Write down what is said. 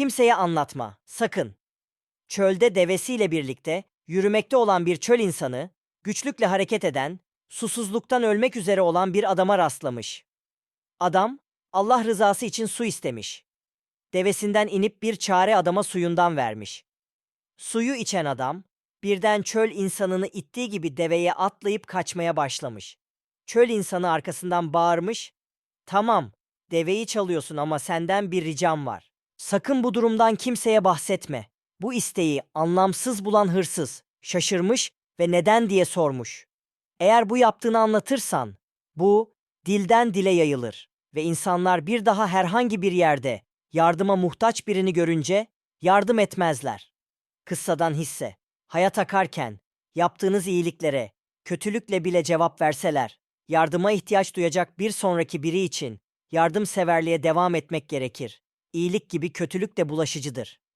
kimseye anlatma, sakın. Çölde devesiyle birlikte yürümekte olan bir çöl insanı, güçlükle hareket eden, susuzluktan ölmek üzere olan bir adama rastlamış. Adam, Allah rızası için su istemiş. Devesinden inip bir çare adama suyundan vermiş. Suyu içen adam, birden çöl insanını ittiği gibi deveye atlayıp kaçmaya başlamış. Çöl insanı arkasından bağırmış, Tamam, deveyi çalıyorsun ama senden bir ricam var. Sakın bu durumdan kimseye bahsetme. Bu isteği anlamsız bulan hırsız, şaşırmış ve neden diye sormuş. Eğer bu yaptığını anlatırsan, bu dilden dile yayılır ve insanlar bir daha herhangi bir yerde yardıma muhtaç birini görünce yardım etmezler. Kıssadan hisse, hayat akarken yaptığınız iyiliklere kötülükle bile cevap verseler, yardıma ihtiyaç duyacak bir sonraki biri için yardımseverliğe devam etmek gerekir. İyilik gibi kötülük de bulaşıcıdır.